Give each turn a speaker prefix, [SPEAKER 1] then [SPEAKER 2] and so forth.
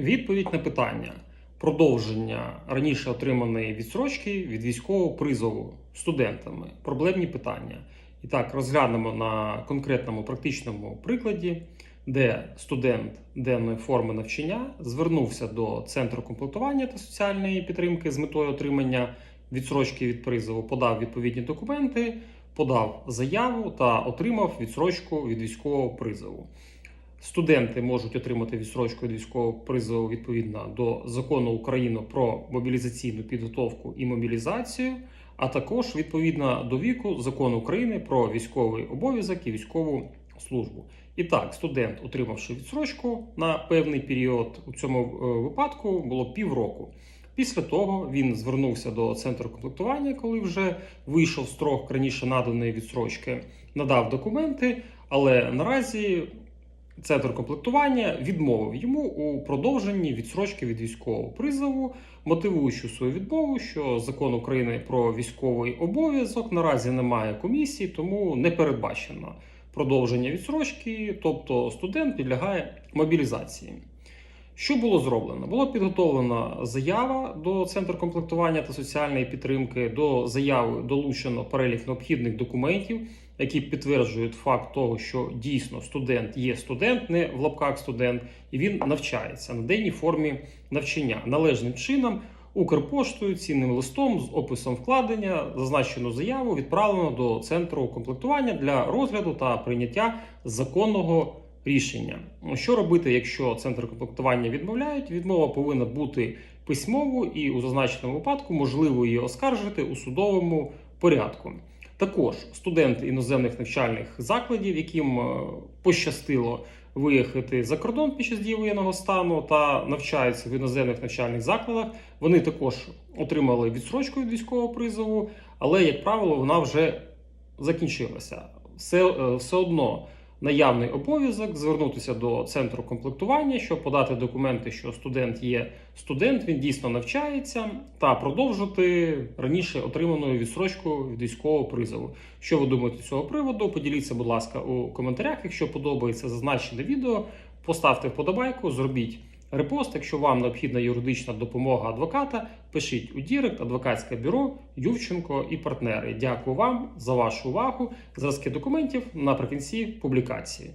[SPEAKER 1] Відповідь на питання продовження раніше отриманої відсрочки від військового призову студентами. Проблемні питання. І так, розглянемо на конкретному практичному прикладі, де студент денної форми навчання звернувся до центру комплектування та соціальної підтримки з метою отримання відсрочки від призову, подав відповідні документи, подав заяву та отримав відсрочку від військового призову. Студенти можуть отримати відсрочку від військового призову відповідно до закону України про мобілізаційну підготовку і мобілізацію, а також відповідно до віку закону України про військовий обов'язок і військову службу. І так, студент, отримавши відсрочку на певний період, у цьому е, випадку було півроку. Після того він звернувся до центру комплектування, коли вже вийшов строк раніше наданої відсрочки, надав документи, але наразі Центр комплектування відмовив йому у продовженні відсрочки від військового призову, мотивуючи свою відмову, що закон України про військовий обов'язок наразі немає комісії, тому не передбачено продовження відсрочки, тобто студент підлягає мобілізації. Що було зроблено? Було підготовлена заява до центру комплектування та соціальної підтримки. До заяви долучено перелік необхідних документів, які підтверджують факт того, що дійсно студент є студент, не в лапках студент, і він навчається на денній формі навчання належним чином. Укрпоштою, цінним листом з описом вкладення, зазначену заяву відправлено до центру комплектування для розгляду та прийняття законного рішення. Що робити, якщо центр комплектування відмовляють? Відмова повинна бути письмовою і у зазначеному випадку можливо її оскаржити у судовому порядку. Також студенти іноземних навчальних закладів, яким е, пощастило виїхати за кордон під час дії воєнного стану та навчаються в іноземних навчальних закладах, вони також отримали відсрочку від військового призову, але, як правило, вона вже закінчилася. Все, е, все одно наявний обов'язок звернутися до центру комплектування, щоб подати документи, що студент є студент, він дійсно навчається, та продовжити раніше отриману відсрочку від військового призову. Що ви думаєте з цього приводу? Поділіться, будь ласка, у коментарях. Якщо подобається зазначене відео, поставте вподобайку, зробіть. Репост, якщо вам необхідна юридична допомога адвоката, пишіть у Дірект, адвокатське бюро Ювченко і партнери. Дякую вам за вашу увагу. Зразки документів наприкінці публікації.